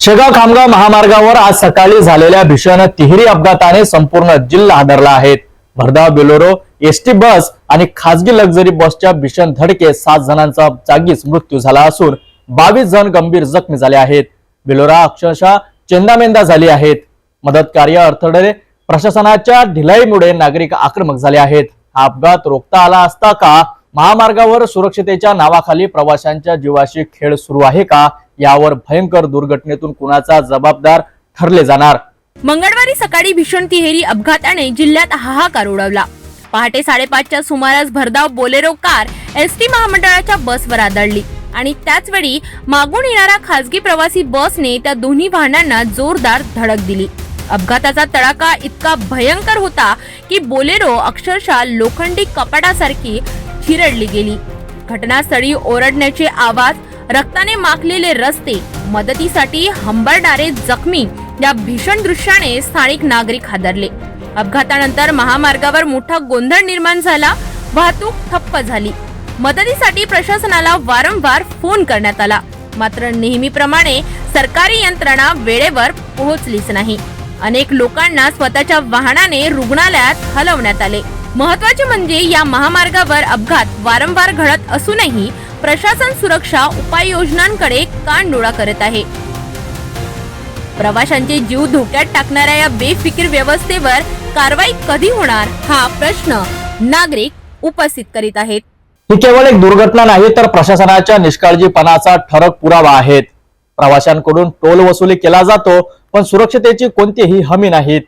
शेगाव खामगाव महामार्गावर आज सकाळी झालेल्या भीषण तिहेरी अपघाताने संपूर्ण जिल्हा हादरला आहे. भरधाव बेलोरो एसटी बस आणि खासगी लक्झरी बसच्या भीषण धडकेत सात जणांचा जागीच मृत्यू झाला असून बावीस जण गंभीर जखमी झाले आहेत. बेलोरा अक्षरशः चेंदामेंदा झाली आहेत. मदत कार्य अडथळे प्रशासनाच्या ढिलाईमुळे नागरिक आक्रमक झाले आहेत. हा अपघात रोखता आला असता का? महामार्गावर सुरक्षतेच्या नावाखाली प्रवाशांच्या जीवाशी खेळ सुरू आहे का? यावर भयंकर दुर्घटनेतून कुणाचा जबाबदार ठरले जाणार? मंगळवारी सकाळी भीषण तिहेरी अपघाताने जिल्ह्यात हाहाकार उडवला. पहाटे साडेपाचच्या सुमारास भरधाव बोलेरो कार एस टी महामंडळाच्या बसवर आदळली आणि त्याच वेळी मागून येणाऱ्या खासगी प्रवासी बसने त्या दोन्ही वाहनांना जोरदार धडक दिली. अपघाताचा तडाखा इतका भयंकर होता की बोलेरो अक्षरशः लोखंडी कपाटासारखी चिरडली गेली. घटनास्थळी ओरडण्याचे आवाज रक्ताने माखलेले रस्ते मदतीसाठी हंबरणारे जखमी या भीषण दृश्याने स्थानिक नागरिक हादरले. अपघातानंतर महामार्गावर मोठा गोंधळ निर्माण झाला वाहतूक ठप्प झाली. मदतीसाठी प्रशासनाला वारंवार फोन करण्यात आला. मात्र नेहमीप्रमाणे सरकारी यंत्रणा वेळेवर पोहोचलीच नाही. अनेक लोकांना स्वतःच्या वाहनाने रुग्णालयात हलवण्यात आले. महत्त्वाचे म्हणजे या महामार्गावर अपघात वारंवार घडत असूनही प्रशासन सुरक्षा उपाययोजनांकडे कानडोळा करत आहे. प्रवाशांचे जीव धोक्यात टाकणाऱ्या या बेफिकीर व्यवस्थेवर कारवाई कधी होणार हा प्रश्न नागरिक उपस्थित करीत आहेत. ही केवळ एक दुर्घटना नाही तर प्रशासनाच्या निष्काळजीपणाचा ठरक पुरावा आहेत. प्रवाशांकडून टोल वसुली केला जातो पण सुरक्षतेची कोणतीही हमी नाहीत.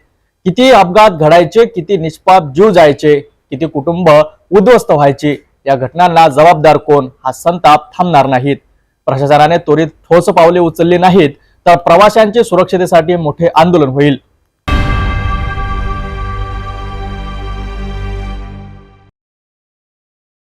किती अपघात घडायचे किती निष्पाप जीव जायचे किती कुटुंब उद्ध्वस्त व्हायची या घटनांना जबाबदार कोण हा संताप थांबणार नाहीत. प्रशासनाने त्वरित ठोस पावले उचलली नाहीत तर प्रवाशांच्या सुरक्षतेसाठी मोठे आंदोलन होईल.